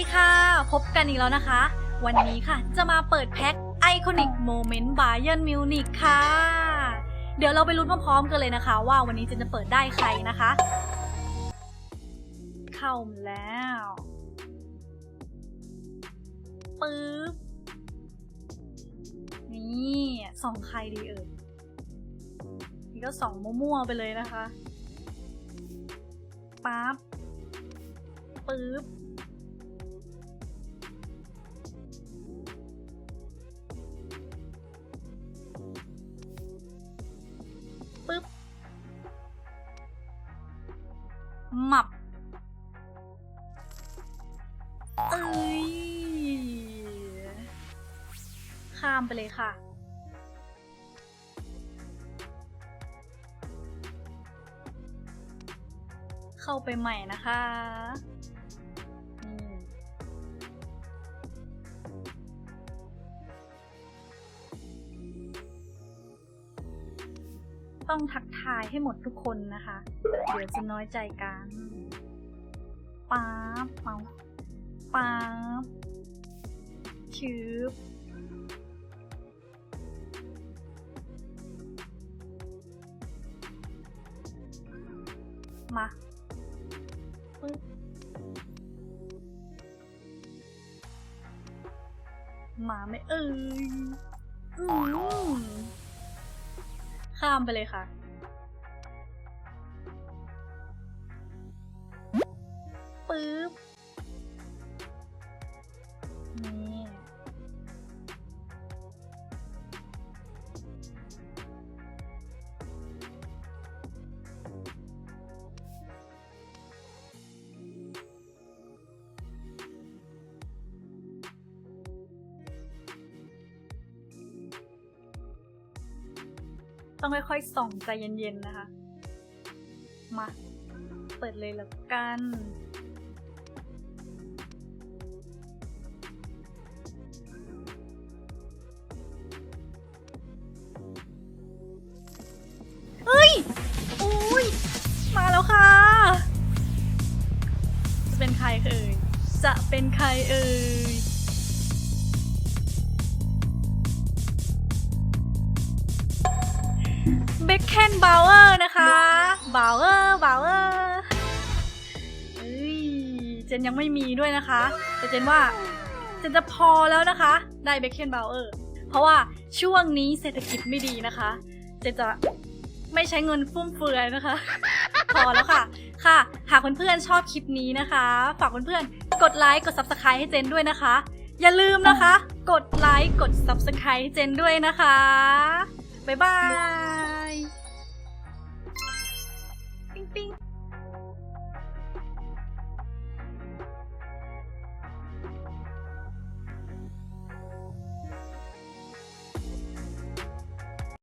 ดีค่ะ พบกันอีกแล้วนะคะ วันนี้ค่ะจะมาเปิดแพ็ค Iconic Moment Bayern Munich ค่ะ เดี๋ยวเราไปลุ้นพร้อมๆกันเลยนะคะ ว่าวันนี้จนจะเปิดได้ใครนะคะ เข้ามาแล้วปึ๊บนี่สองใครดีเอ่ยนี่ก็สองมั่วๆไปเลยนะคะปั๊บปึ๊บปึ๊บ หมับ เอ้ย ข้ามไปเลยค่ะ เข้าไปใหม่นะคะ ต้องทักทายให้หมดทุกคนนะคะ เดี๋ยวจะน้อยใจกันป๊าบเอาป๊าบชืบมาปึ๊บมาไม่เอ่ยอืม ข้ามไปเลยค่ะ ปึ๊บ ต้องค่อยๆ ส่องใจเย็นๆนะคะ มา เปิดเลยแล้วกัน เฮ้ยอุ้ย มาแล้วค่ะ จะเป็นใครเอ่ย จะเป็นใครเอ่ย เบคเคนบาวเออร์นะคะบาวเออร์บาวเออร์เอ้ยเจนยังไม่มีด้วยนะคะ แต่เจนว่าเจนจะพอแล้วนะคะ ได้เบคเคนบาวเออร์เพราะว่าช่วงนี้เศรษฐกิจไม่ดีนะคะ เจนจะไม่ใช้เงินฟุ่มเฟือยนะคะ พอแล้วค่ะ ค่ะ หากเพื่อนๆชอบคลิปนี้นะคะ ฝากเพื่อนๆกดไลค์กด Subscribe ให้เจนด้วยนะคะ อย่าลืมนะคะ กดไลค์กด Subscribe ให้เจนด้วยนะคะ บ๊ายบาย Beep.